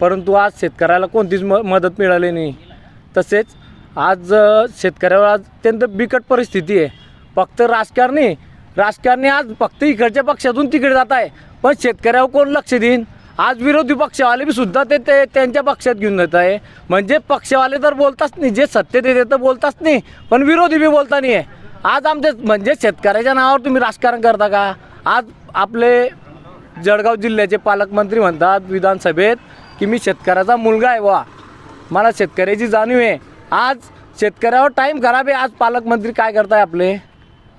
परंतु आज शेतकऱ्याला कोणतीच म मदत मिळाली नाही. तसेच आज शेतकऱ्यावर आज अत्यंत बिकट परिस्थिती आहे. फक्त राजकारणी राजकारणी आज फक्त इकडच्या पक्षातून तिकडे जात आहे. पण शेतकऱ्यावर कोण लक्ष देईन? आज विरोधी पक्षवाले बी सुद्धा ते ते त्यांच्या पक्षात घेऊन जात आहे. म्हणजे पक्षवाले तर बोलताच नाही जे सत्य देते तर बोलताच नाही पण विरोधी बी बोलता नाही आहे. आज आमचे म्हणजे शेतकऱ्याच्या नावावर तुम्ही राजकारण करता का? आज आपले जळगाव जिल्ह्याचे पालकमंत्री म्हणतात विधानसभेत की मी शेतकऱ्याचा मुलगा आहे वा मला शेतकऱ्याची जाणीव आहे. आज शेतकऱ्यावर टाईम खराब आहे. आज पालकमंत्री काय करताय आपले?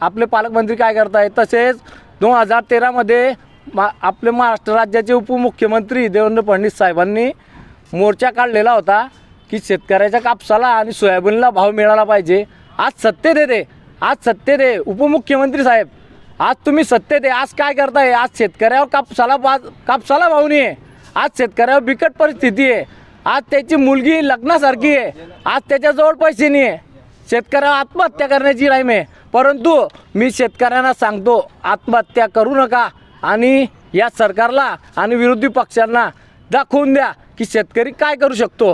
आपले पालकमंत्री काय करताय? तसेच दोन हजार तेरामध्ये मा आपले महाराष्ट्र राज्याचे उपमुख्यमंत्री देवेंद्र फडणवीस साहेबांनी मोर्चा काढलेला होता की शेतकऱ्याच्या कापसाला आणि सोयाबीनला भाव मिळाला पाहिजे. आज सत्तेत येते आज सत्तेत आहे उपमुख्यमंत्री साहेब आज तुम्ही सत्तेत आहे आज काय करताय? आज शेतकऱ्यावर कापसाला बा- कापसाला भाव नाही आहे आज शेतकऱ्यावर बिकट परिस्थिती आहे. आज त्याची मुलगी लग्नासारखी आहे. आज त्याच्याजवळ पैसे नाही आहे. शेतकऱ्यावर आत्महत्या करण्याची टाईम आहे. परंतु मी शेतकऱ्यांना सांगतो आत्महत्या करू नका आणि या सरकारला आणि विरोधी पक्षांना दाखवून द्या की शेतकरी काय करू शकतो.